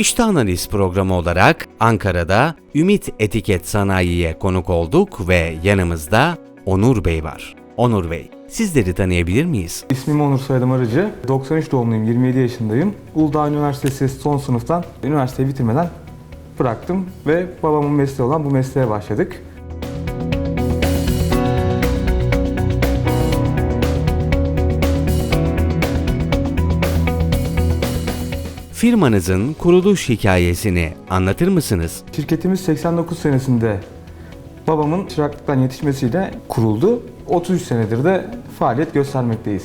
İşte Analiz programı olarak Ankara'da Ümit Etiket Sanayi'ye konuk olduk ve yanımızda Onur Bey var. Onur Bey, sizleri tanıyabilir miyiz? İsmim Onur Soyadım Arıcı. 93 doğumluyum, 27 yaşındayım. Uludağ Üniversitesi son sınıftan üniversiteyi bitirmeden bıraktım ve babamın mesleği olan bu mesleğe başladık. Firmanızın kuruluş hikayesini anlatır mısınız? Şirketimiz 89 senesinde babamın çıraklıktan yetişmesiyle kuruldu. 33 senedir de faaliyet göstermekteyiz.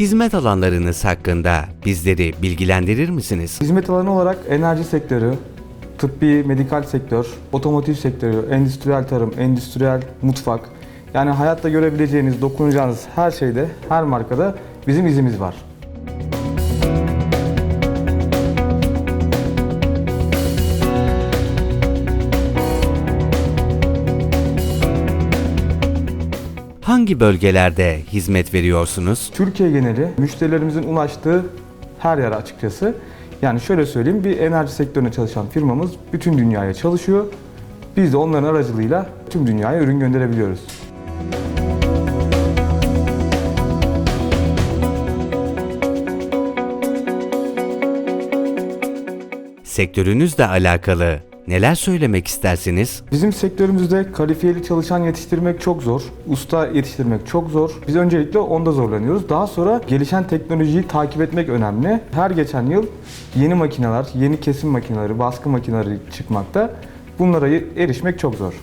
Hizmet alanlarınız hakkında bizleri bilgilendirir misiniz? Hizmet alanı olarak enerji sektörü, tıbbi, medikal sektör, otomotiv sektörü, endüstriyel tarım, endüstriyel mutfak. Yani hayatta görebileceğiniz, dokunacağınız her şeyde, her markada bizim izimiz var. Hangi bölgelerde hizmet veriyorsunuz? Türkiye geneli müşterilerimizin ulaştığı her yer açıkçası. Yani şöyle söyleyeyim, bir enerji sektöründe çalışan firmamız bütün dünyaya çalışıyor. Biz de onların aracılığıyla tüm dünyaya ürün gönderebiliyoruz. Sektörünüzle alakalı neler söylemek istersiniz? Bizim sektörümüzde kalifiyeli çalışan yetiştirmek çok zor. Usta yetiştirmek çok zor. Biz öncelikle onda zorlanıyoruz. Daha sonra gelişen teknolojiyi takip etmek önemli. Her geçen yıl yeni makineler, yeni kesim makineleri, baskı makineleri çıkmakta. Bunlara erişmek çok zor.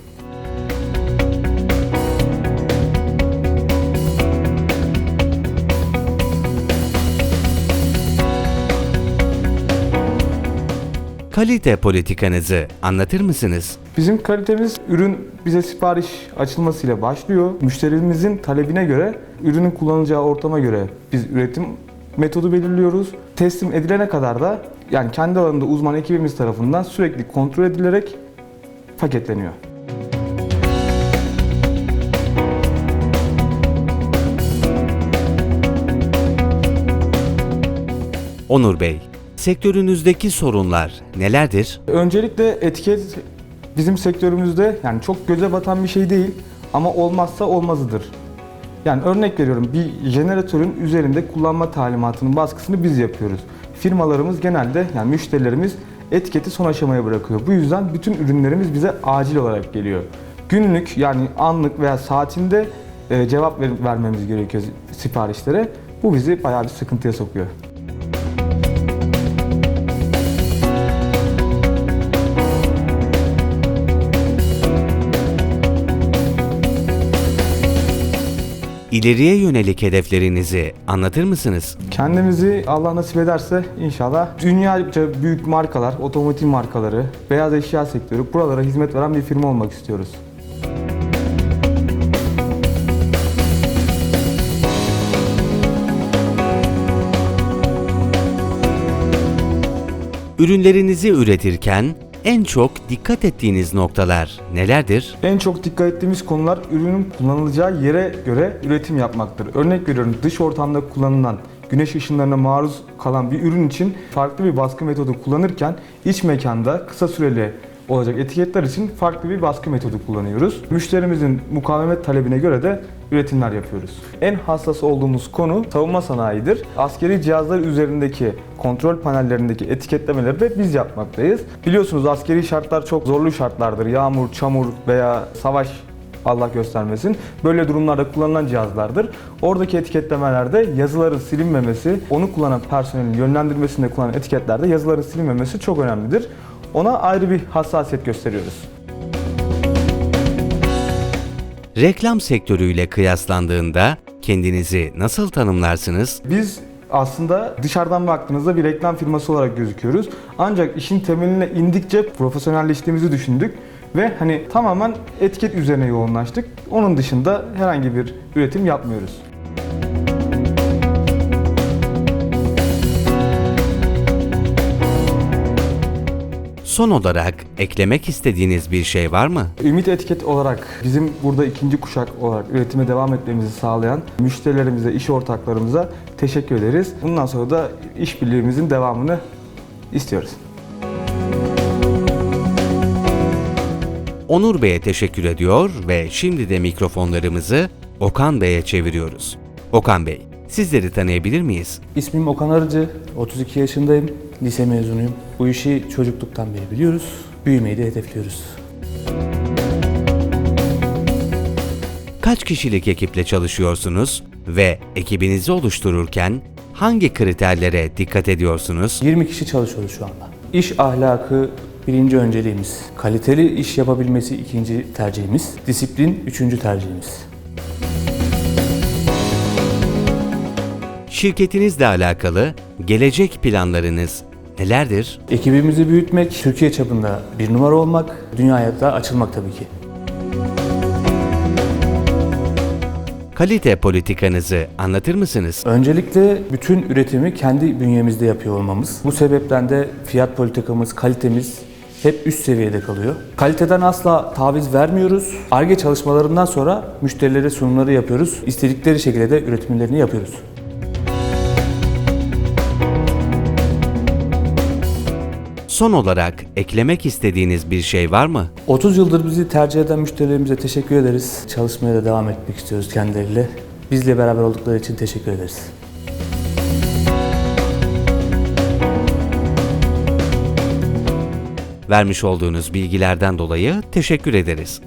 Kalite politikanızı anlatır mısınız? Bizim kalitemiz ürün bize sipariş açılmasıyla başlıyor. Müşterimizin talebine göre, ürünün kullanılacağı ortama göre biz üretim metodu belirliyoruz. Teslim edilene kadar da yani kendi alanında uzman ekibimiz tarafından sürekli kontrol edilerek paketleniyor. Onur Bey, sektörünüzdeki sorunlar nelerdir? Öncelikle etiket bizim sektörümüzde yani çok göze batan bir şey değil ama olmazsa olmazıdır. Yani örnek veriyorum bir jeneratörün üzerinde kullanma talimatının baskısını biz yapıyoruz. Firmalarımız genelde yani müşterilerimiz etiketi son aşamaya bırakıyor. Bu yüzden bütün ürünlerimiz bize acil olarak geliyor. Günlük yani anlık veya saatinde e, cevap ver- vermemiz gerekiyor siparişlere. Bu bizi bayağı bir sıkıntıya sokuyor. İleriye yönelik hedeflerinizi anlatır mısınız? Kendimizi Allah nasip ederse inşallah dünyaca büyük markalar, otomotiv markaları, beyaz eşya sektörü buralara hizmet veren bir firma olmak istiyoruz. Ürünlerinizi üretirken en çok dikkat ettiğiniz noktalar nelerdir? En çok dikkat ettiğimiz konular ürünün kullanılacağı yere göre üretim yapmaktır. Örnek veriyorum dış ortamda kullanılan güneş ışınlarına maruz kalan bir ürün için farklı bir baskı metodu kullanırken iç mekanda kısa süreli olacak etiketler için farklı bir baskı metodu kullanıyoruz. Müşterimizin mukavemet talebine göre de üretimler yapıyoruz. En hassas olduğumuz konu savunma sanayidir. Askeri cihazlar üzerindeki kontrol panellerindeki etiketlemeleri de biz yapmaktayız. Biliyorsunuz askeri şartlar çok zorlu şartlardır. Yağmur, çamur veya savaş Allah göstermesin. Böyle durumlarda kullanılan cihazlardır. Oradaki etiketlemelerde yazıların silinmemesi, onu kullanan personelin yönlendirmesinde kullanılan etiketlerde yazıların silinmemesi çok önemlidir. Ona ayrı bir hassasiyet gösteriyoruz. Reklam sektörüyle kıyaslandığında kendinizi nasıl tanımlarsınız? Biz aslında dışarıdan baktığınızda bir reklam firması olarak gözüküyoruz. Ancak işin temeline indikçe profesyonelleştiğimizi düşündük ve hani tamamen etiket üzerine yoğunlaştık. Onun dışında herhangi bir üretim yapmıyoruz. Son olarak eklemek istediğiniz bir şey var mı? Ümit Etiket olarak bizim burada ikinci kuşak olarak üretime devam etmemizi sağlayan müşterilerimize, iş ortaklarımıza teşekkür ederiz. Bundan sonra da işbirliğimizin devamını istiyoruz. Onur Bey'e teşekkür ediyor ve şimdi de mikrofonlarımızı Okan Bey'e çeviriyoruz. Okan Bey, sizleri tanıyabilir miyiz? İsmim Okan Arıcı, 32 yaşındayım, lise mezunuyum. Bu işi çocukluktan beri biliyoruz, büyümeyi de hedefliyoruz. Kaç kişilik ekiple çalışıyorsunuz ve ekibinizi oluştururken hangi kriterlere dikkat ediyorsunuz? 20 kişi çalışıyoruz şu anda. İş ahlakı birinci önceliğimiz, kaliteli iş yapabilmesi ikinci tercihimiz, disiplin üçüncü tercihimiz. Şirketinizle alakalı gelecek planlarınız nelerdir? Ekibimizi büyütmek, Türkiye çapında bir numara olmak, dünyaya da açılmak tabii ki. Kalite politikanızı anlatır mısınız? Öncelikle bütün üretimi kendi bünyemizde yapıyor olmamız. Bu sebepten de fiyat politikamız, kalitemiz hep üst seviyede kalıyor. Kaliteden asla taviz vermiyoruz. ARGE çalışmalarından sonra müşterilere sunumları yapıyoruz. İstedikleri şekilde de üretimlerini yapıyoruz. Son olarak eklemek istediğiniz bir şey var mı? 30 yıldır bizi tercih eden müşterilerimize teşekkür ederiz. Çalışmaya da devam etmek istiyoruz kendileriyle. Bizle beraber oldukları için teşekkür ederiz. Vermiş olduğunuz bilgilerden dolayı teşekkür ederiz.